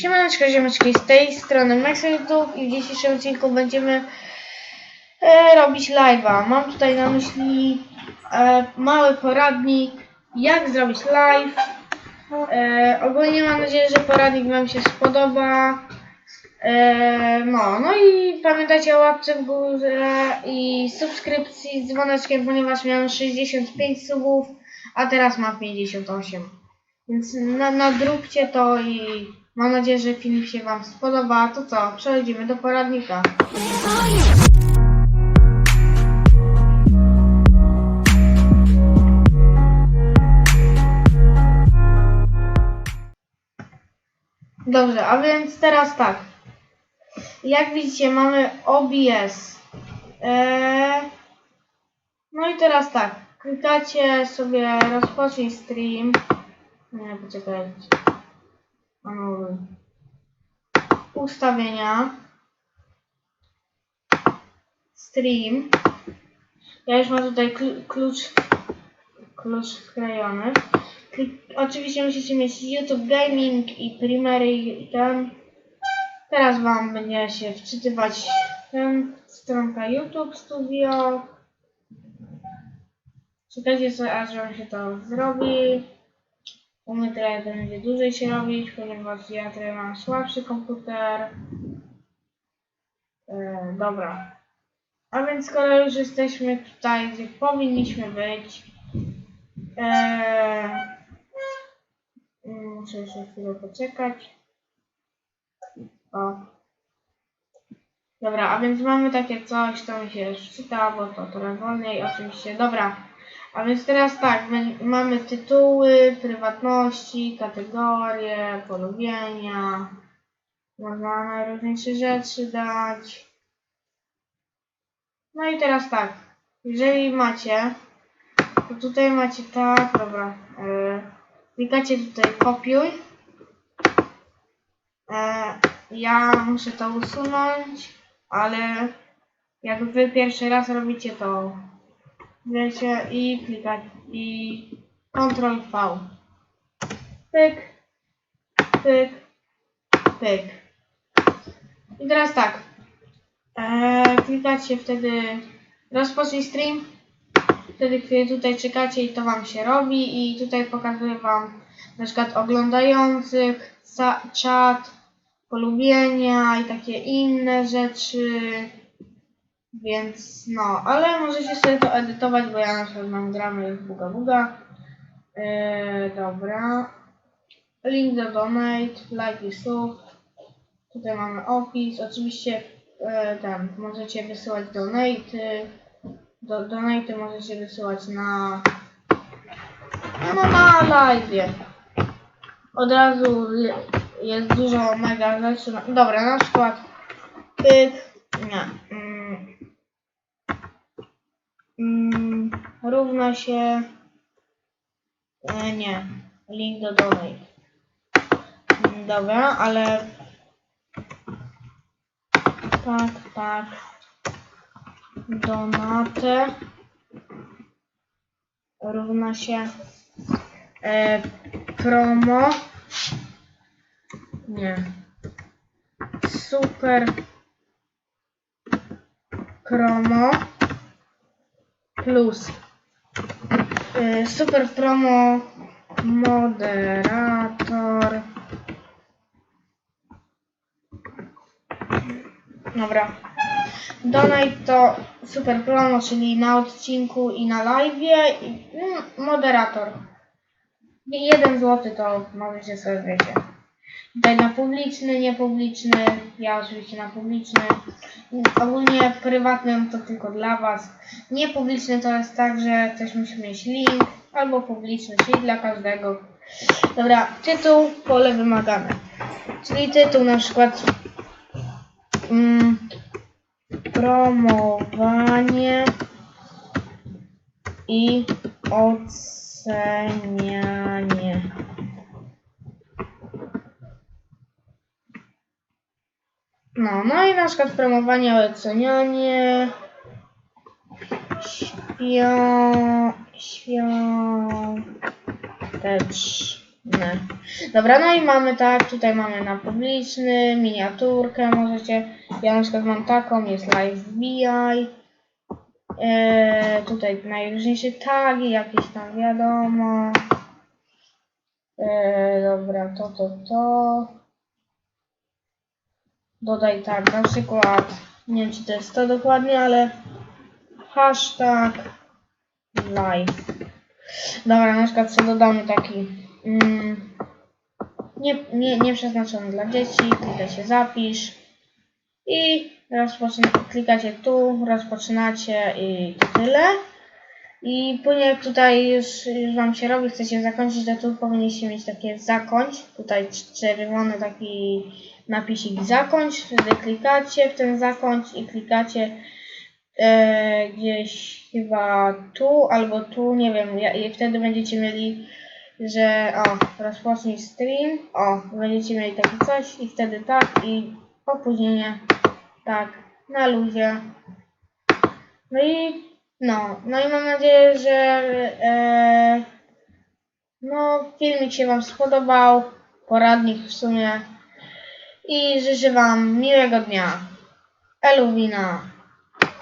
Siemaneczko, ziomeczki, z tej strony Max YouTube i w dzisiejszym odcinku będziemy e, robić live'a. Mam tutaj na myśli e, mały poradnik, jak zrobić live. E, ogólnie mam nadzieję, że poradnik Wam się spodoba. E, no, no i pamiętajcie o łapce w górze i subskrypcji z dzwoneczkiem, ponieważ miałem 65 subów, a teraz mam 58. Więc na, nadróbcie to i mam nadzieję, że film się Wam spodoba. To co? Przechodzimy do poradnika. Dobrze, a więc teraz tak. Jak widzicie, mamy OBS. Eee, no i teraz tak. Klikacie sobie rozpocznij stream. Nie, poczekajcie. Anuluj. Ustawienia. Stream. Ja już mam tutaj kl- klucz, klucz wklejony. Oczywiście musicie mieć YouTube Gaming i Premiere i ten. Teraz Wam będzie się wczytywać ten stronka YouTube Studio. Czekajcie sobie, aż Wam się to zrobi. U mnie będzie dłużej się robić, ponieważ ja tutaj mam słabszy komputer. E, dobra. A więc skoro już jesteśmy tutaj, gdzie powinniśmy być, e, muszę jeszcze chwilę poczekać. O. Dobra, a więc mamy takie coś, to mi się czyta, bo to trochę wolniej, oczywiście. Dobra, a więc teraz tak, my- mamy tytuły, prywatności, kategorie, polubienia. Można najróżniejsze rzeczy dać. No i teraz tak, jeżeli macie, to tutaj macie tak, dobra, yy, klikacie tutaj kopiuj. E, ja muszę to usunąć, ale jak wy pierwszy raz robicie to wiecie i klikać i Ctrl V. Pyk, pyk, pyk. I teraz tak. E, klikacie wtedy rozpocznij stream. Wtedy kiedy tutaj czekacie i to wam się robi i tutaj pokazuję wam na przykład oglądających, czat, polubienia i takie inne rzeczy. Więc no, ale możecie sobie to edytować, bo ja na przykład mam gramy w Buga Buga. Yy, dobra. Link do donate, like i sub. Tutaj mamy opis. Oczywiście yy, ten, możecie wysyłać donaty. Do, donaty możecie wysyłać na no na live. Od razu jest dużo mega rzeczy. na- Dobra, na przykład pyk, nie, mm, mm, równa się e, nie, link do donate. Dobra, ale tak, tak, donate równa się e, promo. Nie. Super. Promo. Plus super promo moderator. Dobra. Donate to super promo czyli na odcinku i na live i mm, moderator. Jeden złoty to możecie sobie wiecie Tutaj na publiczny, niepubliczny, ja oczywiście na publiczny. Ogólnie prywatny to tylko dla Was. Niepubliczny to jest tak, że ktoś musi mieć link, albo publiczny, czyli dla każdego. Dobra, tytuł, pole wymagane. Czyli tytuł na przykład mm, promowanie i ocenianie. No, no i na przykład promowanie, ocenianie, śpią, świątecz, Nie. Dobra, no i mamy tak, tutaj mamy na publiczny, miniaturkę możecie, ja na przykład mam taką, jest live wbijaj, e, tutaj najróżniejsze tagi, jakieś tam wiadomo, e, dobra, to, to, to, dodaj tak, na przykład, nie wiem czy to jest to dokładnie, ale hashtag live. Dobra, na przykład co dodamy taki mm, nie, nie, nie przeznaczony dla dzieci, klikacie zapisz i klikacie tu, rozpoczynacie i tyle. I później tutaj już, już Wam się robi, chcecie zakończyć, to tu powinniście mieć takie zakończ, tutaj czerwony taki napisik zakończ, wtedy klikacie w ten zakończ i klikacie e, gdzieś chyba tu albo tu, nie wiem, ja- i wtedy będziecie mieli, że o, rozpocznij stream, o, będziecie mieli takie coś i wtedy tak i opóźnienie, tak, na luzie. No i no, no i mam nadzieję, że e, no filmik się Wam spodobał, poradnik w sumie i życzę Wam miłego dnia. Eluwina.